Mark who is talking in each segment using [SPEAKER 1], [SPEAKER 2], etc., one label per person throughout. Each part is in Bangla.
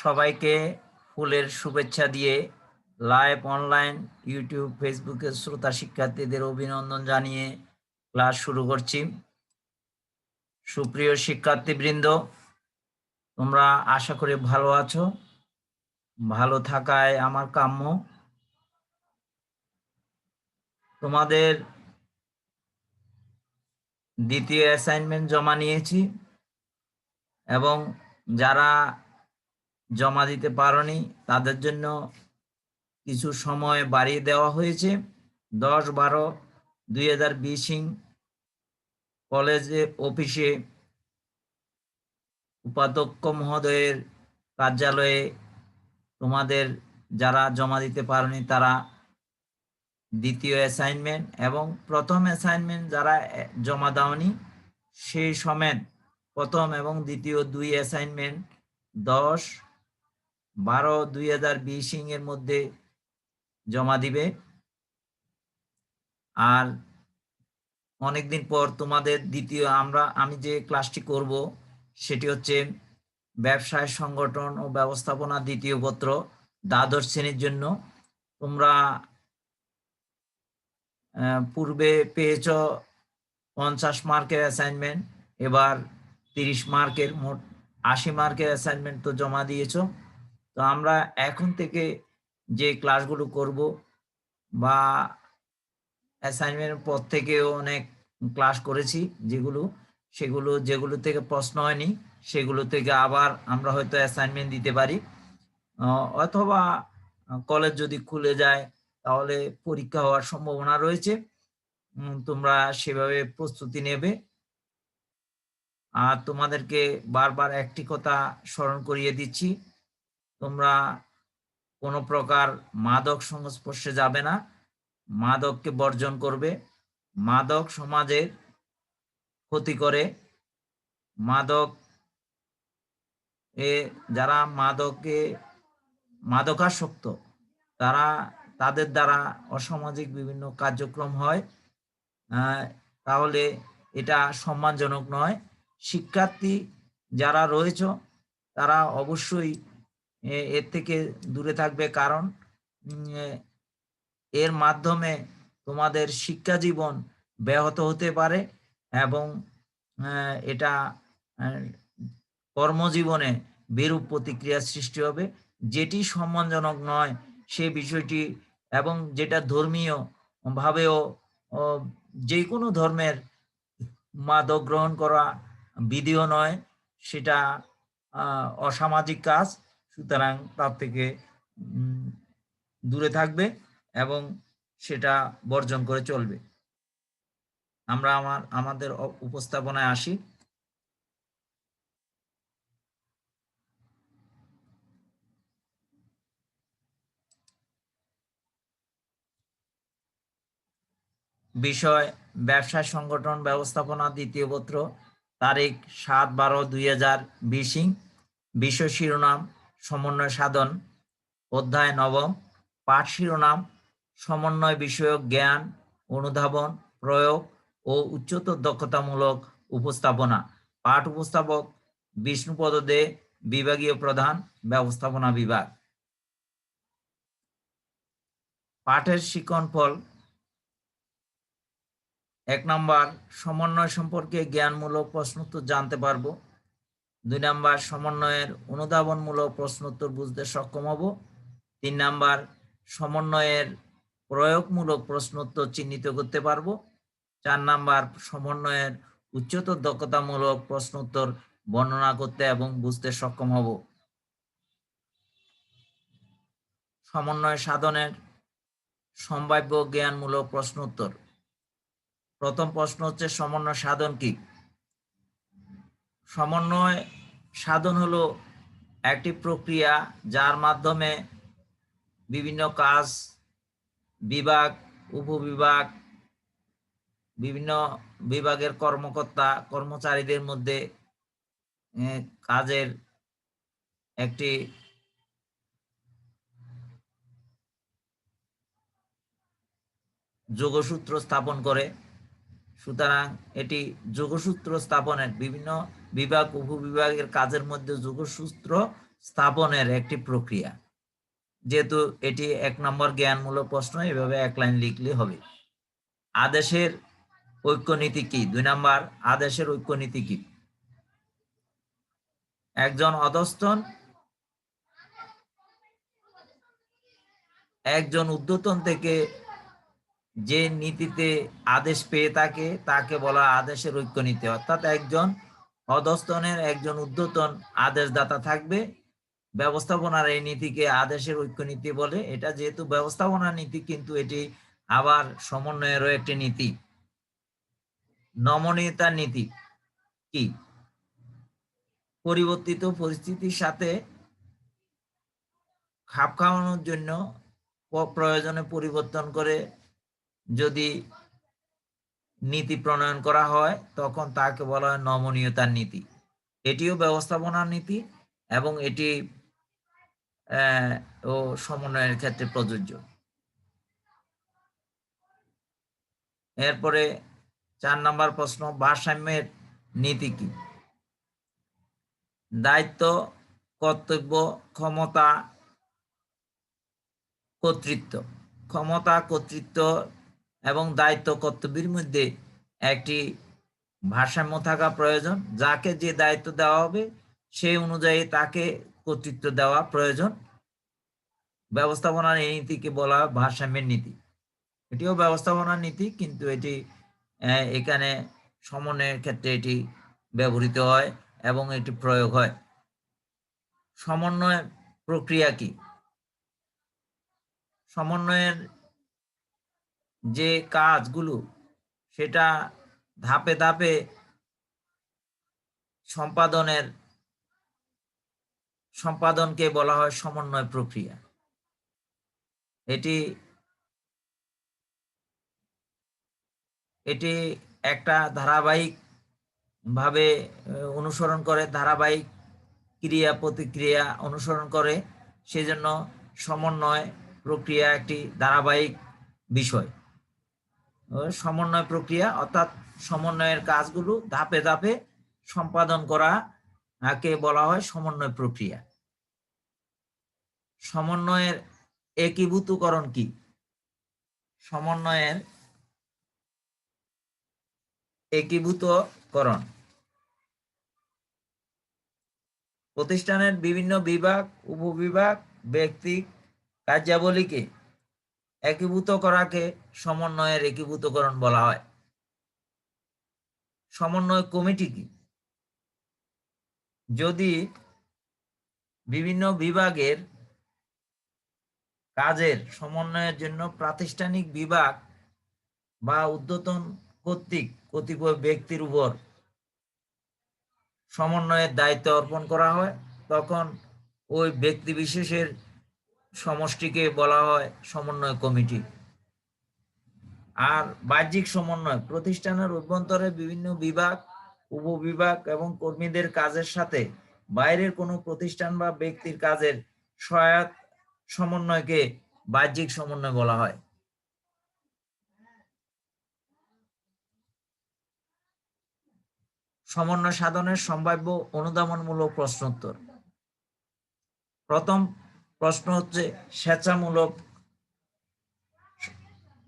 [SPEAKER 1] সবাইকে ফুলের শুভেচ্ছা দিয়ে লাইভ, অনলাইন, ইউটিউব ফেসবুকের শ্রোতা শিক্ষার্থীদের অভিনন্দন জানিয়ে ক্লাস শুরু করছি। সুপ্রিয় শিক্ষার্থীবৃন্দ, তোমরা আশা করি ভালো আছো। ভালো থাকায় আমার কাম্য। তোমাদের দ্বিতীয় অ্যাসাইনমেন্ট জমা নিয়েছি এবং যারা জমা দিতে পারোনি। তাদের জন্য কিছু সময় বাড়িয়ে দেওয়া হয়েছে। দশ বারো দুই হাজার বিশিং কলেজে অফিসে উপাধ্যক্ষ মহোদয়ের কার্যালয়ে তোমাদের যারা জমা দিতে পারোনি তারা দ্বিতীয় অ্যাসাইনমেন্ট এবং প্রথম অ্যাসাইনমেন্ট যারা জমা দাওনি, সেই সমেত প্রথম এবং দ্বিতীয় দুই অ্যাসাইনমেন্ট দশ বারো দুই হাজার বিশিং এর মধ্যে জমা দিবে। আর অনেকদিন পর তোমাদের দ্বিতীয়, আমরা, আমি যে ক্লাসটি করব, সেটি হচ্ছে ব্যবসায় সংগঠন ও ব্যবস্থাপনা দ্বিতীয় পত্র দ্বাদশ শ্রেণির জন্য। তোমরা পূর্বে পেয়েছ পঞ্চাশ মার্কের অ্যাসাইনমেন্ট এবার তিরিশ মার্কের মোট আশি মার্কের অ্যাসাইনমেন্ট তো জমা দিয়েছ। তো আমরা এখন থেকে যে ক্লাসগুলো করব বা অ্যাসাইনমেন্টের পর থেকেও অনেক ক্লাস করেছি যেগুলো, সেগুলো, যেগুলো থেকে প্রশ্ন হয়নি, সেগুলো থেকে আবার আমরা হয়তো অ্যাসাইনমেন্ট দিতে পারি। অথবা কলেজ যদি খুলে যায় তাহলে পরীক্ষা হওয়ার সম্ভাবনা রয়েছে। তোমরা সেভাবে প্রস্তুতি নেবে। আর তোমাদেরকে বারবার একটি কথা স্মরণ করিয়ে দিচ্ছি। তোমরা কোনো প্রকার মাদক সংস্পর্শে যাবে না। মাদককে বর্জন করবে। মাদক সমাজের ক্ষতি করে। মাদক এ যারা মাদকে মাদকাসক্ত, তারা তাদের দ্বারা অসামাজিক বিভিন্ন কার্যক্রম হয়। তাহলে এটা সম্মানজনক নয়। শিক্ষার্থী যারা রয়েছ, তারা অবশ্যই এর থেকে দূরে থাকবে কারণ এর মাধ্যমে তোমাদের শিক্ষা জীবন ব্যাহত হতে পারে এবং এটা কর্মজীবনে বিরূপ প্রতিক্রিয়া সৃষ্টি হবে। যেটি সম্মানজনক নয় সে বিষয়টি এবং যেটা ধর্মীয় ভাবেও যে কোনো ধর্মের মাদক গ্রহণ করা বিধিও নয়, সেটা অসামাজিক কাজ। সুতরাং তার থেকে দূরে থাকবে এবং সেটা বর্জন করে চলবে। আমরা আমার, আমাদের উপস্থাপনায় আসি। বিষয়, ব্যবসা সংগঠন ব্যবস্থাপনা দ্বিতীয় পত্র, তারিখ সাত বারো দুই হাজার বিশিং বিষয় শিরোনাম সমন্বয় সাধন, অধ্যায় নবম, পাঠ শিরোনাম, সমন্বয় বিষয়ক জ্ঞান, অনুধাবন, প্রয়োগ ও উচ্চতর দক্ষতামূলক উপস্থাপনা। পাঠ উপস্থাপক বিষ্ণুপদ দে, বিভাগীয় প্রধান, ব্যবস্থাপনা বিভাগ। পাঠের শিক্ষণ ফল। এক নাম্বার, সমন্বয় সম্পর্কে জ্ঞানমূলক প্রশ্ন প্রশ্নোত্তর জানতে পারব। দুই নাম্বার, সমন্বয়ের অনুধাবনমূলক প্রশ্নোত্তর বুঝতে সক্ষম হব। তিন নাম্বার, সমন্বয়ের প্রয়োগমূলক প্রশ্নোত্তর চিহ্নিত করতে পারব। চার নাম্বার, সমন্বয়ের উচ্চতর দক্ষতামূলক প্রশ্নোত্তর বর্ণনা করতে এবং বুঝতে সক্ষম হব। সমন্বয় সাধনের সম্ভাব্য জ্ঞানমূলক প্রশ্নোত্তর। প্রথম প্রশ্ন হচ্ছে, সমন্বয় সাধন কি? সমন্বয় সাধন হলো একটি প্রক্রিয়া যার মাধ্যমে বিভিন্ন কাজ, বিভাগ, উপবিভাগ, বিভিন্ন বিভাগের কর্মকর্তা, কর্মচারীদের মধ্যে কাজের একটি যোগসূত্র স্থাপন করে। সুতরাং এটি যোগসূত্র স্থাপনের বিভিন্ন বিভাগ, উপবিভাগের কাজের মধ্যে যোগসূত্র স্থাপনের একটি প্রক্রিয়া। যেহেতু এটি এক নম্বর জ্ঞানমূলক প্রশ্ন, এভাবে এক লাইন লিখলে হবে। আদেশের ঐক্যনীতি কি? দুই নাম্বার, আদেশের ঐক্যনীতি কি? একজন অধস্তন, একজন উদ্যতন থেকে যে নীতিতে আদেশ পেয়ে থাকে, তাকে বলা আদেশের ঐক্য নীতি অর্থাৎ একজন অধস্তনের একজন উদ্যতন আদেশদাতা থাকবে। ব্যবস্থাপনার এই নীতিকে আদেশের ঐক্য নীতি বলে। এটা যেহেতু ব্যবস্থাপনার নীতি, কিন্তু এটি আবার সমন্বয়েরও একটি নীতি। নমনীয়তার নীতি কি? পরিবর্তিত পরিস্থিতির সাথে খাপ খাওয়ানোর জন্য প্রয়োজনে পরিবর্তন করে যদি নীতি প্রণয়ন করা হয়, তখন তাকে বলা হয় নমনীয়তার নীতি। এটিও ব্যবস্থাপনার নীতি এবং এটি ও সমন্বয়ের ক্ষেত্রে প্রযোজ্য। এরপরে চার নাম্বার প্রশ্ন, ভারসাম্যের নীতি কি? দায়িত্ব, কর্তব্য, ক্ষমতা, কর্তৃত্ব। ক্ষমতা, কর্তৃত্ব এবং দায়িত্ব কর্তব্যের মধ্যে একটি ভারসাম্য থাকা প্রয়োজন। যাকে যে দায়িত্ব দেওয়া হবে সেই অনুযায়ী তাকে কর্তৃত্ব দেওয়া প্রয়োজন। ব্যবস্থাপনার এই নীতিকে বলা হয় ভারসাম্যের নীতি। এটিও ব্যবস্থাপনার নীতি, কিন্তু এটি এখানে সমন্বয়ের ক্ষেত্রে এটি ব্যবহৃত হয় এবং এটি প্রয়োগ হয়। সমন্বয় প্রক্রিয়া কি? সমন্বয়ের যে কাজগুলো সেটা ধাপে ধাপে সম্পাদনের, সম্পাদনকে বলা হয় সমন্বয় প্রক্রিয়া। এটি এটি একটা ধারাবাহিক ভাবে অনুসরণ করে, ধারাবাহিক ক্রিয়া প্রতিক্রিয়া অনুসরণ করে। সেজন্য সমন্বয় প্রক্রিয়া একটি ধারাবাহিক বিষয়। সমন্বয় প্রক্রিয়া, অর্থাৎ সমন্বয়ের কাজগুলো ধাপে ধাপে সম্পাদন করা কে বলা হয় সমন্বয় প্রক্রিয়া। সমন্বয়ের একীভূতকরণ কি? সমন্বয়ের একীভূতকরণ। প্রতিষ্ঠানের বিভিন্ন বিভাগ, উপবিভাগ, ব্যক্তি, কার্যাবলীকে একীভূত করাকে সমন্বয়ের একীভূতকরণ বলা হয়। সমন্বয় কমিটি কি? যদি বিভিন্ন বিভাগের কাজের সমন্বয়ের জন্য প্রাতিষ্ঠানিক বিভাগ বা উদ্যতন কর্তৃক কতিপয় ব্যক্তির উপর সমন্বয়ের দায়িত্ব অর্পণ করা হয়, তখন ওই ব্যক্তি বিশেষের সমষ্টিকে বলা হয় সমন্বয় কমিটি। আর বাহ্যিক সমন্বয়, প্রতিষ্ঠানের অভ্যন্তরে বিভিন্ন বিভাগ, উপবিভাগ এবং কর্মীদের কাজের সাথে বাইরের কোনো প্রতিষ্ঠান বা ব্যক্তির কাজের সহায়ক সমন্বয়কে বাহ্যিক সমন্বয় বলা হয়। সমন্বয় সাধনের সম্ভাব্য অনুধাবনমূলক প্রশ্নোত্তর। প্রথম প্রশ্ন হচ্ছে, স্বেচ্ছামূলক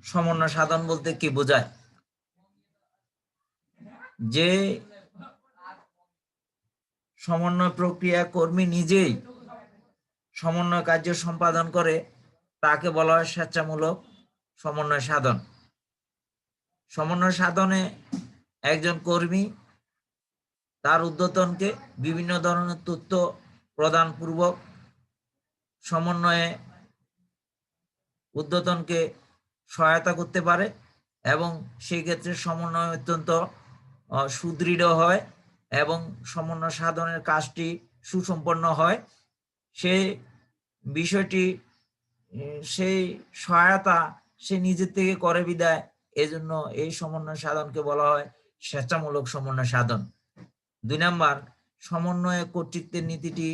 [SPEAKER 1] সমন্বয় সাধন বলতে কি বোঝায়? যে সমন্বয় প্রক্রিয়া কর্মী নিজেই সমন্বয় কার্য সম্পাদন করে, তাকে বলা হয় স্বেচ্ছামূলক সমন্বয় সাধন। সমন্বয় সাধনে একজন কর্মী তার উদ্যতনকে বিভিন্ন ধরনের তথ্য প্রদান পূর্বক সমন্বয়ে উদ্যতনকে সহায়তা করতে পারে এবং সেই ক্ষেত্রে সমন্বয় অত্যন্ত সুদৃঢ় হয় এবং সমন্বয় সাধনের কাজটি সুসম্পন্ন হয়। সেই বিষয়টি সেই সহায়তা সে নিজের থেকে করে বিদায়। এজন্য এই সমন্বয় সাধনকে বলা হয় স্বেচ্ছামূলক সমন্বয় সাধন। দুই নাম্বার, সমন্বয় কর্তৃত্বের নীতিটি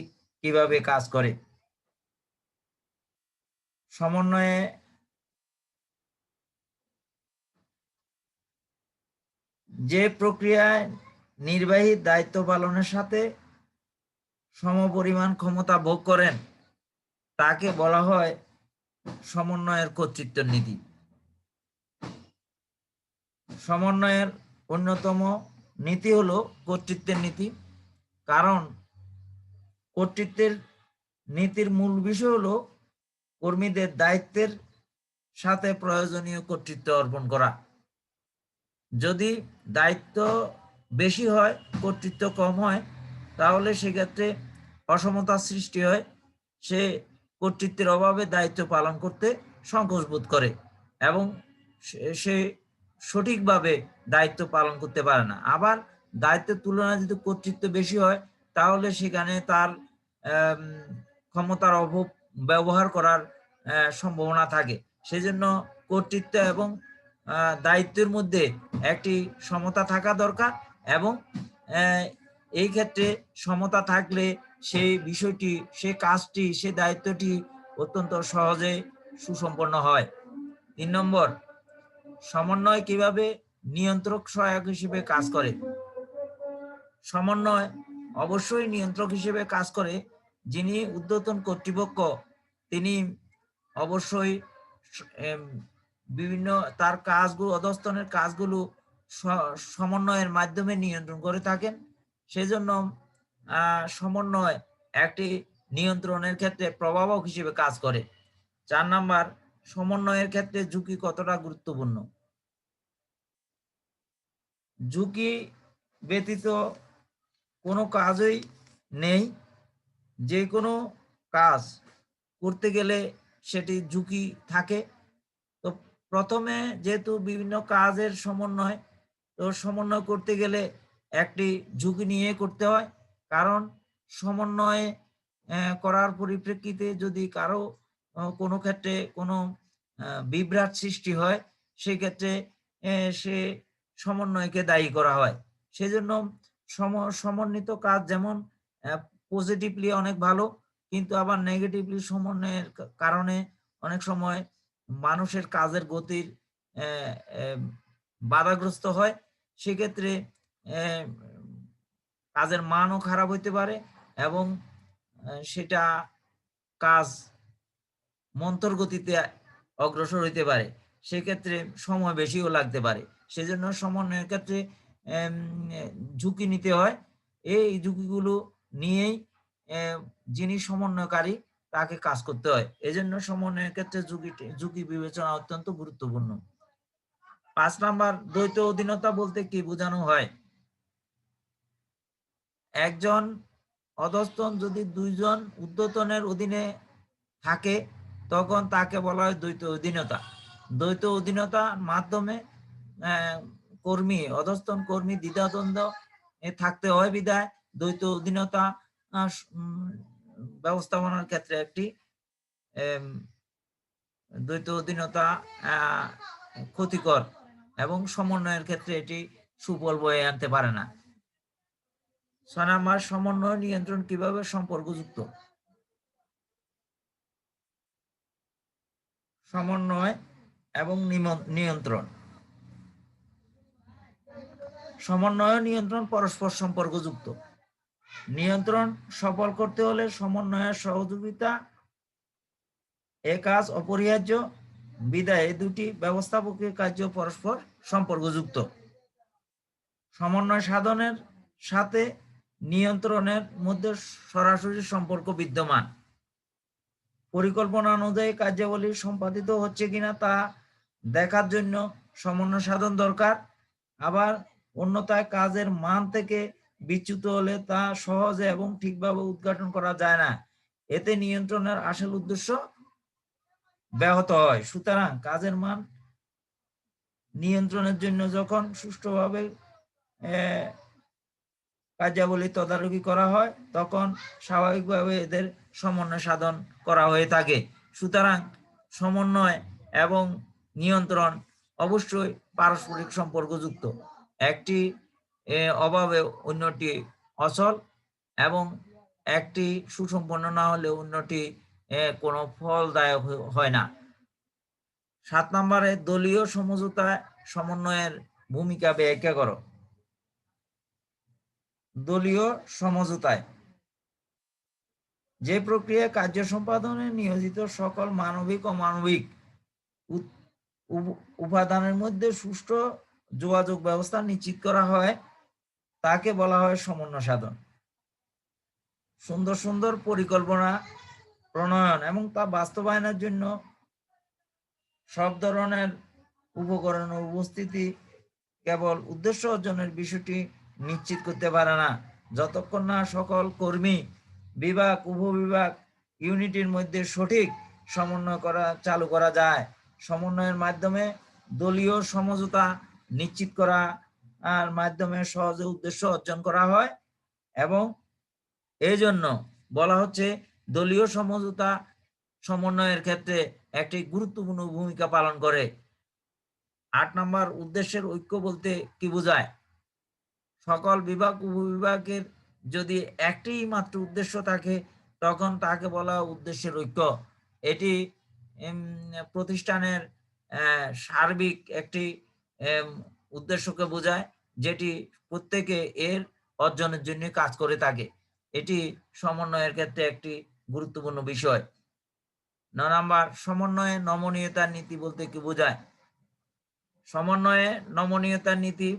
[SPEAKER 1] কীভাবে কাজ করে? সমন্বয়ে যে প্রক্রিয়ায় নির্বাহী দায়িত্ব পালনের সাথে সমপরিমাণ ক্ষমতা ভোগ করেন, তাকে বলা হয় সমন্বয়ের কর্তৃত্ব নীতি সমন্বয়ের অন্যতম নীতি হলো কর্তৃত্বের নীতি, কারণ কর্তৃত্বের নীতির মূল বিষয় হলো কর্মীদের দায়িত্বের সাথে প্রয়োজনীয় কর্তৃত্ব অর্পণ করা। যদি দায়িত্ব বেশি হয়, কর্তৃত্ব কম হয়, তাহলে সেক্ষেত্রে অসমতার সৃষ্টি হয়। সে কর্তৃত্বের অভাবে দায়িত্ব পালন করতে সংকোচ বোধ করে এবং সে- সঠিকভাবে দায়িত্ব পালন করতে পারে না। আবার দায়িত্বের তুলনায় যদি কর্তৃত্ব বেশি হয়, তাহলে সেখানে তার ক্ষমতার অভাব ব্যবহার করার সম্ভাবনা থাকে। সেজন্য কর্তৃত্ব এবং দায়িত্বের মধ্যে একটি সমতা থাকা দরকার এবং এই ক্ষেত্রে সমতা থাকলে সেই বিষয়টি, সে কাজটি, সে দায়িত্বটি অত্যন্ত সহজে সুসম্পন্ন হয়। তিন নম্বর, সমন্বয় কীভাবে নিয়ন্ত্রক সহায়ক হিসেবে কাজ করে? সমন্বয় অবশ্যই নিয়ন্ত্রক হিসেবে কাজ করে যিনি উদ্যতন কর্তৃপক্ষ তিনি অবশ্যই বিভিন্ন তার কাজগুলো অধস্তনের কাজগুলো সমন্বয়ের মাধ্যমে নিয়ন্ত্রণ করে থাকেন। সেজন্য আহ, সমন্বয় একটি নিয়ন্ত্রণের ক্ষেত্রে প্রভাবক হিসেবে কাজ করে। চার নাম্বার সমন্বয়ের ক্ষেত্রে ঝুঁকি কতটা গুরুত্বপূর্ণ? ঝুঁকি ব্যতীত কোনো কাজই নেই। যে কোনো কাজ করতে গেলে সেটি ঝুঁকি থাকে। তো প্রথমে যেহেতু বিভিন্ন কাজের সমন্বয়, তো সমন্বয় করতে গেলে একটি ঝুঁকি নিয়ে করতে হয়। কারণ সমন্বয় করার পরিপ্রেক্ষিতে যদি কারও কোনো ক্ষেত্রে কোনো বিভ্রাট সৃষ্টি হয়, সেক্ষেত্রে সে সমন্বয়কে দায়ী করা হয়। সেজন্য সম, সমন্বিত কাজ যেমন পজিটিভলি অনেক ভালো, কিন্তু আবার নেগেটিভলি সমন্বয়ের কারণে অনেক সময় মানুষের কাজের গতির বাধাগ্রস্ত হয়। সেক্ষেত্রে কাজের মানও খারাপ হইতে পারে এবং সেটা কাজ মন্তর গতিতে অগ্রসর হইতে পারে। সেক্ষেত্রে সময় বেশিও লাগতে পারে। সেজন্য সমন্বয়ের ক্ষেত্রে ঝুঁকি নিতে হয়। এই ঝুঁকিগুলো নিয়েই যিনি সমন্বয়কারী তাকে কাজ করতে হয়। এজন্য সমন্বয়ের ক্ষেত্রে ঝুঁকি ঝুঁকি বিবেচনা অত্যন্ত গুরুত্বপূর্ণ। পাঁচ নাম্বার, দ্বৈত অধীনতা বলতে কি বোঝানো হয়? একজন অধস্তন যদি দুইজন উদ্যতনের অধীনে থাকে, তখন তাকে বলা হয় দ্বৈত অধীনতা। দ্বৈত অধীনতার মাধ্যমে কর্মী, অধস্তন কর্মী দ্বিধাদ্বন্দ্ব থাকতে হয় বিদায় দ্বৈত অধীনতা ব্যবস্থাপনার ক্ষেত্রে একটি দ্বৈত অধীনতা ক্ষতিকর এবং সমন্বয়ের ক্ষেত্রে এটি সুফল বয়ে আনতে পারে না। ছয় সমন্বয় নিয়ন্ত্রণ কীভাবে সম্পর্কযুক্ত? সমন্বয় এবং নিয়ন্ত্রণ। সমন্বয় নিয়ন্ত্রণ পরস্পর সম্পর্কযুক্ত। নিয়ন্ত্রণ সফল করতে হলে সমন্বয়ের সহযোগিতা, এ কাজ অপরিহার্য, বিদায় দুটি ব্যবস্থাপকীয় কার্য পরস্পর সম্পর্কযুক্ত। সমন্বয় সাধনের সাথে নিয়ন্ত্রণের মধ্যে সরাসরি সম্পর্ক বিদ্যমান। পরিকল্পনা অনুযায়ী কার্যাবলী সম্পাদিত হচ্ছে কিনা তা দেখার জন্য সমন্বয় সাধন দরকার। আবার অন্যতায় কাজের মান থেকে বিচ্যুত হলে তা সহজে এবং ঠিকভাবে উদ্ঘাটন করা যায় না। এতে নিয়ন্ত্রণের আসল উদ্দেশ্য ব্যাহত হয়। সুতরাং কাজের মান নিয়ন্ত্রণের জন্য যখন সুষ্ঠুভাবে কার্যাবলী তদারকি করা হয়, তখন স্বাভাবিকভাবে এদের সমন্বয় সাধন করা হয়ে থাকে। সুতরাং সমন্বয় এবং নিয়ন্ত্রণ অবশ্যই পারস্পরিক সম্পর্কযুক্ত। একটি অভাবে অন্যটি অচল এবং একটি সুসম্পন্ন না হলে অন্যটি কোনো ফলদায়ক হয় না। সাত নম্বরে দলীয় সমঝোতা সমন্বয়ের ভূমিকা ব্যাখ্যা করো। দলীয় সমঝোতায় যে প্রক্রিয়া কার্য সম্পাদনে নিয়োজিত সকল মানবিক ও মানবিক উপাদানের মধ্যে সুষ্ঠু যোগাযোগ ব্যবস্থা নিশ্চিত করা হয় তাকে বলা হয় সমন্বয় সাধন। সুন্দর সুন্দর পরিকল্পনা, প্রণয়ন এবং তা বাস্তবায়নের জন্য সব ধরনের উপকরণের উপস্থিতি কেবল উদ্দেশ্য অর্জনের বিষয়টি নিশ্চিত করতে পারে না। যতক্ষণ না সকল কর্মী, বিভাগ, উপবিভাগ ইউনিটির মধ্যে সঠিক সমন্বয় করা চালু করা যায়। সমন্বয়ের মাধ্যমে দলীয় সমঝোতা নিশ্চিত করা আর মাধ্যমে সহজে উদ্দেশ্য অর্জন করা হয় এবং এই জন্য বলা হচ্ছে দলীয় সমঝোতা সমন্বয়ের ক্ষেত্রে একটি গুরুত্বপূর্ণ ভূমিকা পালন করে। আট নম্বর, উদ্দেশ্যের ঐক্য বলতে কি বোঝায়? সকল বিভাগ, উপবিভাগের যদি একটি মাত্র উদ্দেশ্য থাকে, তখন তাকে বলা উদ্দেশ্যের ঐক্য। এটি প্রতিষ্ঠানের সার্বিক একটি উদ্দেশ্যকে বোঝায়, যেটি প্রত্যেকে এর অর্জনের জন্য কাজ করে থাকে। এটি সমন্বয়ের ক্ষেত্রে একটি গুরুত্বপূর্ণ বিষয়। ন নাম্বার, সমন্বয়ে নমনীয়তার নীতি বলতে কি বোঝায়? সমন্বয়ে নমনীয়তার নীতি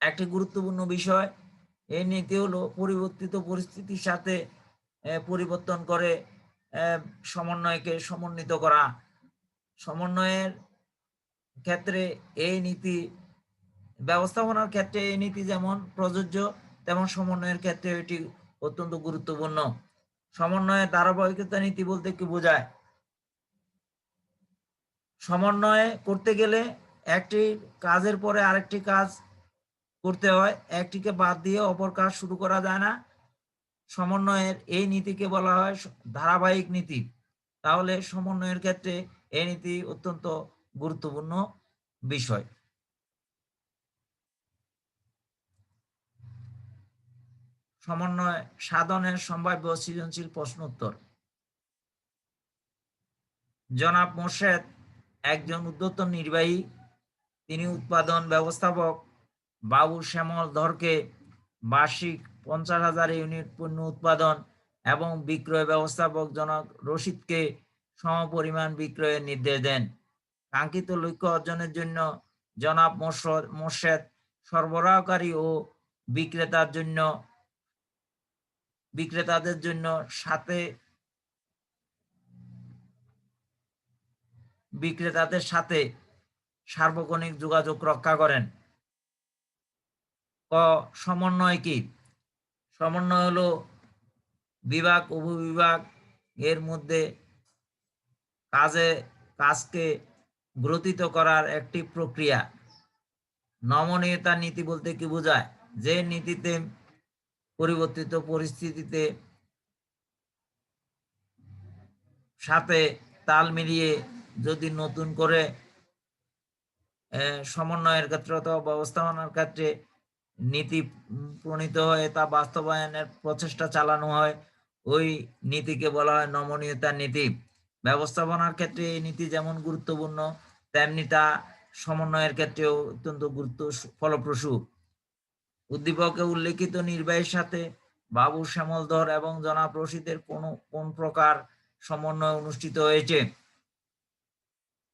[SPEAKER 1] একটি গুরুত্বপূর্ণ বিষয়। এই নীতি হলো পরিবর্তিত পরিস্থিতির সাথে পরিবর্তন করে সমন্বয়কে সমন্বিত করা। সমন্বয়ের ক্ষেত্রে এই নীতি, ব্যবস্থাপনার ক্ষেত্রে এই নীতি যেমন প্রযোজ্য, তেমন সমন্বয়ের ক্ষেত্রে এটি অত্যন্ত গুরুত্বপূর্ণ। সমন্বয়ের ধারাবাহিকতা নীতি বলতে কি বোঝায়? সমন্বয় করতে গেলে একটি কাজের পরে আরেকটি কাজ করতে হয়, একটিকে বাদ দিয়ে অপর কাজ শুরু করা যায় না। সমন্বয়ের এই নীতিকে বলা হয় ধারাবাহিক নীতি। তাহলে সমন্বয়ের ক্ষেত্রে এই নীতি অত্যন্ত গুরুত্বপূর্ণ বিষয়। সমন্বয় সাধনের সম্ভাব্য সৃজনশীল প্রশ্ন উত্তর। জনাব মোর্শেদ একজন উদ্যতন নির্বাহী, তিনি উৎপাদন ব্যবস্থাপক বাবু শ্যামল ধরকে বার্ষিক পঞ্চাশ হাজার ইউনিট পণ্য উৎপাদন এবং বিক্রয় ব্যবস্থাপক জনক রশিদকে সমপরিমাণ বিক্রয়ের নির্দেশ দেন। কাঙ্ক্ষিত লক্ষ্য অর্জনের জন্য জনাব মোর্শদ সরবরাহকারী ও বিক্রেতার জন্য, বিক্রেতাদের জন্য সাথে, বিক্রেতাদের সাথে সার্বক্ষণিক যোগাযোগ রক্ষা করেন। ক, সমন্বয় কি? সমন্বয় হলো বিভাগ, উপবিভাগ, এর মধ্যে কাজে, কাজকে গ্রথিত করার একটি প্রক্রিয়া। নমনীয়তা নীতি বলতে কি বোঝায়? যে নীতিতে পরিবর্তিত পরিস্থিতিতে সাথে তাল মিলিয়ে যদি নতুন করে সমন্বয়ের ক্ষেত্রে অথবা ব্যবস্থাপনার ক্ষেত্রে নীতি প্রণীত হয়ে তা বাস্তবায়নের প্রচেষ্টা চালানো হয়, ওই নীতিকে বলা হয় নমনীয়তার নীতি। ব্যবস্থাপনার ক্ষেত্রে এই নীতি যেমন গুরুত্বপূর্ণ তেমনি তা সমন্বয়ের ক্ষেত্রেও অত্যন্ত গুরুত্ব ফলপ্রসূ। উদ্দীপকে উল্লেখিত নির্বাহীর সাথে বাবু শ্যামল ধর এবং জনাব রশিদের কোন কোন প্রকার সমন্বয় অনুষ্ঠিত হয়েছে?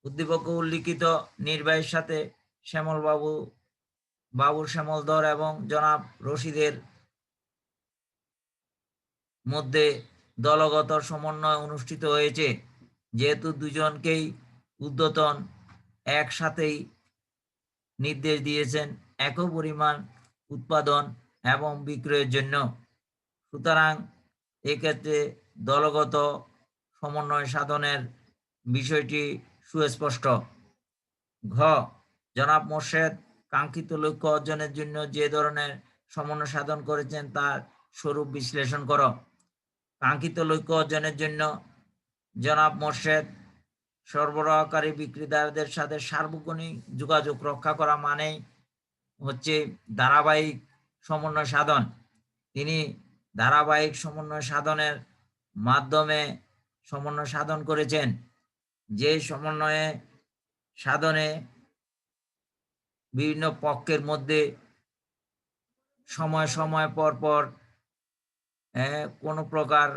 [SPEAKER 1] উদ্দীপকে উল্লিখিত নির্বাহীর সাথে শ্যামল বাবু, বাবুর শ্যামল ধর এবং জনাব রশিদের মধ্যে দলগত সমন্বয় অনুষ্ঠিত হয়েছে। যেহেতু দুজনকেই উদ্যতন একসাথেই নির্দেশ দিয়েছেন একই পরিমাণ উৎপাদন এবং বিক্রয়ের জন্য। সুতরাং এক্ষেত্রে দলগত সমন্বয় সাধনের বিষয়টি সুস্পষ্ট। ঘ, জনাব মোর্শেদ কাঙ্ক্ষিত লক্ষ্য অর্জনের জন্য যে ধরনের সমন্বয় সাধন করেছেন তার স্বরূপ বিশ্লেষণ করো। কাঙ্ক্ষিত লক্ষ্য অর্জনের জন্য জনাব মোর্শেদ, সরবরাহকারী বিক্রেতাদের সাথে সার্বক্ষণিক যোগাযোগ রক্ষা করা মানেই হচ্ছে ধারাবাহিক সমন্বয় সাধন। তিনি ধারাবাহিক সমন্বয় সাধনের মাধ্যমে সমন্বয় সাধন করেছেন। যে সমন্বয়ে সাধনে বিভিন্ন পক্ষের মধ্যে সময় সময় পর পর কোনো প্রকার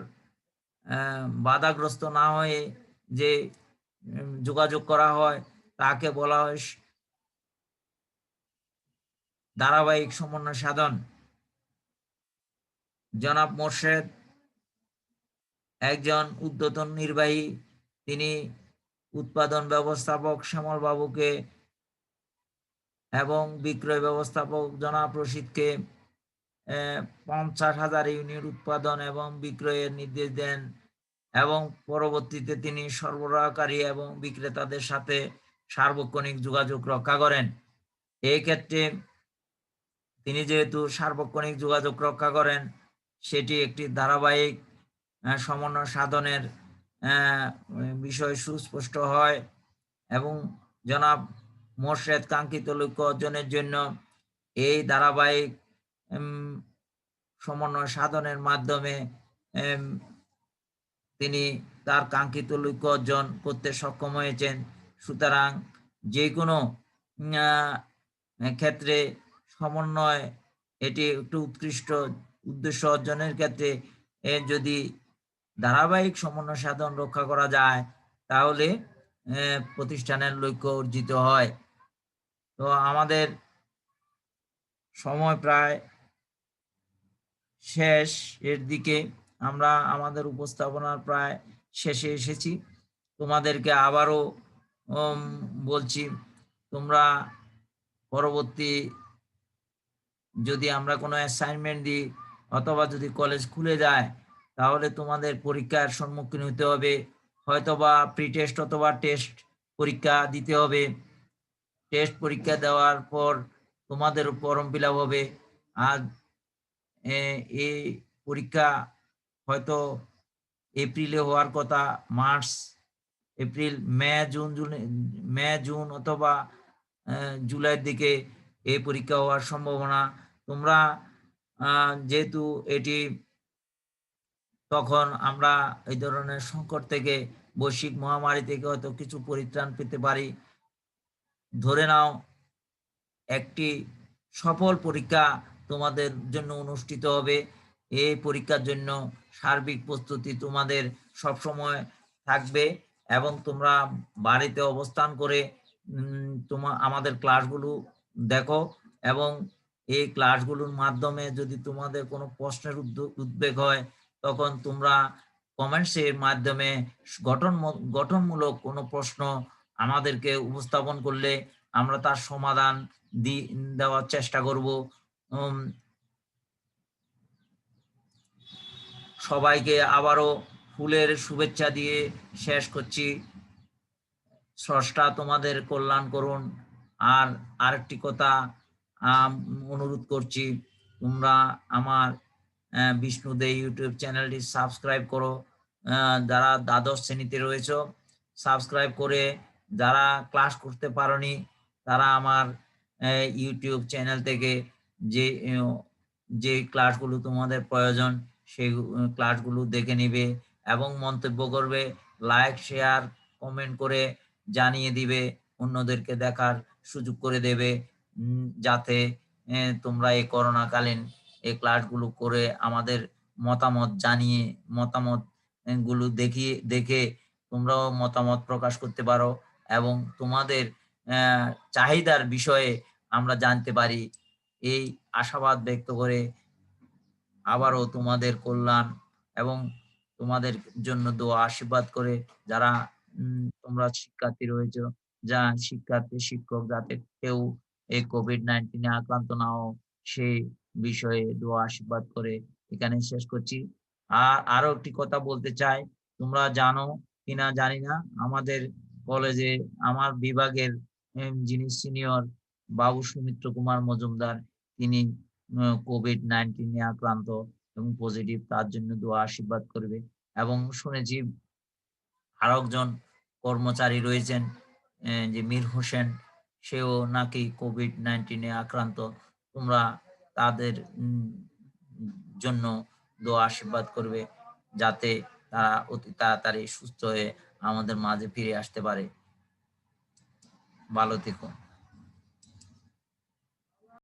[SPEAKER 1] বাধাগ্রস্ত না হয়ে যে যোগাযোগ করা হয়, তাকে বলা হয় ধারাবাহিক সমন্বয় সাধন। জনাব মোর্শেদ একজন উদ্যতন নির্বাহী, তিনি উৎপাদন ব্যবস্থাপক শ্যামল বাবুকে এবং বিক্রয় ব্যবস্থাপক জনাব রশিদকে পঞ্চাশ হাজার ইউনিট উৎপাদন এবং বিক্রয়ের নির্দেশ দেন এবং পরবর্তীতে তিনি সরবরাহকারী এবং বিক্রেতাদের সাথে সার্বক্ষণিক যোগাযোগ রক্ষা করেন। এই ক্ষেত্রে তিনি যেহেতু সার্বক্ষণিক যোগাযোগ রক্ষা করেন, সেটি একটি ধারাবাহিক সমন্বয় সাধনের বিষয় সুস্পষ্ট হয় এবং জনাব মোর্শেদ কাঙ্ক্ষিত লক্ষ্য অর্জনের জন্য এই ধারাবাহিক সমন্বয় সাধনের মাধ্যমে তিনি তার কাঙ্ক্ষিত লক্ষ্য অর্জন করতে সক্ষম হয়েছেন। সুতরাং যে কোনো ক্ষেত্রে সমন্বয় এটি একটু উৎকৃষ্ট উদ্দেশ্য অর্জনের ক্ষেত্রে যদি ধারাবাহিক সমন্বয় সাধন রক্ষা করা যায়, তাহলে প্রতিষ্ঠানের লক্ষ্য অর্জিত হয়। তো আমাদের সময় প্রায় শেষ এর দিকে আমরা আমাদের উপস্থাপনার প্রায় শেষে এসেছি। তোমাদেরকে আবারও বলছি, তোমরা পরবর্তী যদি আমরা কোনো অ্যাসাইনমেন্ট দিই অথবা যদি কলেজ খুলে যায়, তাহলে তোমাদের পরীক্ষার সম্মুখীন হতে হবে। হয়তোবা প্রি টেস্ট অথবা টেস্ট পরীক্ষা দিতে হবে। টেস্ট পরীক্ষা দেওয়ার পর তোমাদের ফর্ম ফিল হবে। আর এই পরীক্ষা হয়তো এপ্রিলে হওয়ার কথা, March, April, May, June June, May, June অথবা জুলাইয়ের দিকে এই পরীক্ষা হওয়ার সম্ভাবনা। তোমরা যেহেতু এটি তখন আমরা এই ধরনের সংকট থেকে, বৈশ্বিক মহামারী থেকে হয়তো কিছু পরিত্রাণ পেতে পারি, ধরে নাও একটি সফল পরীক্ষা তোমাদের জন্য অনুষ্ঠিত হবে। এই পরীক্ষার জন্য সার্বিক প্রস্তুতি তোমাদের সবসময় থাকবে এবং তোমরা বাড়িতে অবস্থান করে তোমার আমাদের ক্লাসগুলো দেখো এবং এই ক্লাসগুলোর মাধ্যমে যদি তোমাদের কোনো প্রশ্নের উদ্বেগ হয়, তখন তোমরা কমেন্টসের মাধ্যমে গঠন, গঠনমূলক কোনো প্রশ্ন আমাদেরকে উপস্থাপন করলে আমরা তার সমাধান দেওয়ার চেষ্টা করব। সবাইকে আবারও ফুলের শুভেচ্ছা দিয়ে শেষ করছি। স্রষ্টা তোমাদের কল্যাণ করুন। আর আরেকটি কথা অনুরোধ করছি তোমরা আমার আহ, বিষ্ণুদে ইউটিউব চ্যানেলটি সাবস্ক্রাইব করো। যারা দ্বাদশ শ্রেণীতে রয়েছে সাবস্ক্রাইব করে যারা ক্লাস করতে পারোনি তারা আমার ইউটিউব চ্যানেল থেকে যে যে ক্লাসগুলো তোমাদের প্রয়োজন, সেই ক্লাসগুলো দেখে নিবে এবং মন্তব্য করবে লাইক শেয়ার কমেন্ট করে জানিয়ে দিবে, অন্যদেরকে দেখার সুযোগ করে দেবে যাতে তোমরা এই করোনাকালীন এই ক্লাসগুলো করে আমাদের মতামত জানিয়ে, মতামতগুলো দেখিয়ে, দেখে তোমরাও মতামত প্রকাশ করতে পারো এবং তোমাদের চাহিদার বিষয়ে আমরা জানতে পারি। এই আশাবাদ ব্যক্ত করে আবারও তোমাদের কল্যাণ এবং তোমাদের জন্য দোয়া, আশীর্বাদ করে যারা তোমরা শিক্ষার্থী রয়েছে যা শিক্ষার্থী, শিক্ষক, যাতে কেউ এই কোভিড নাইন্টিনে আক্রান্ত না সেই বিষয়ে দোয়া, আশীর্বাদ করে এখানে শেষ করছি। আর আরও একটি কথা বলতে চাই, তোমরা জানো কিনা জানি না, আমাদের কলেজে, আমার বিভাগের যিনি সিনিয়র বাবু সুমিত্র কুমার মজুমদার তিনি কোভিড নাইন্টিনে আক্রান্ত এবং পজিটিভ তার জন্য দোয়া আশীর্বাদ করবে। এবং শুনেছি আরও একজন কর্মচারী রয়েছেন যে মীর হোসেন, সেও নাকি কোভিড নাইন্টিনে আক্রান্ত। তোমরা তাদের জন্য দোয়া আশীর্বাদ করবে যাতে তারা অতি তাড়াতাড়ি সুস্থ হয়ে আমাদের মাঝে ফিরে আসতে পারে। ভালো থেকো।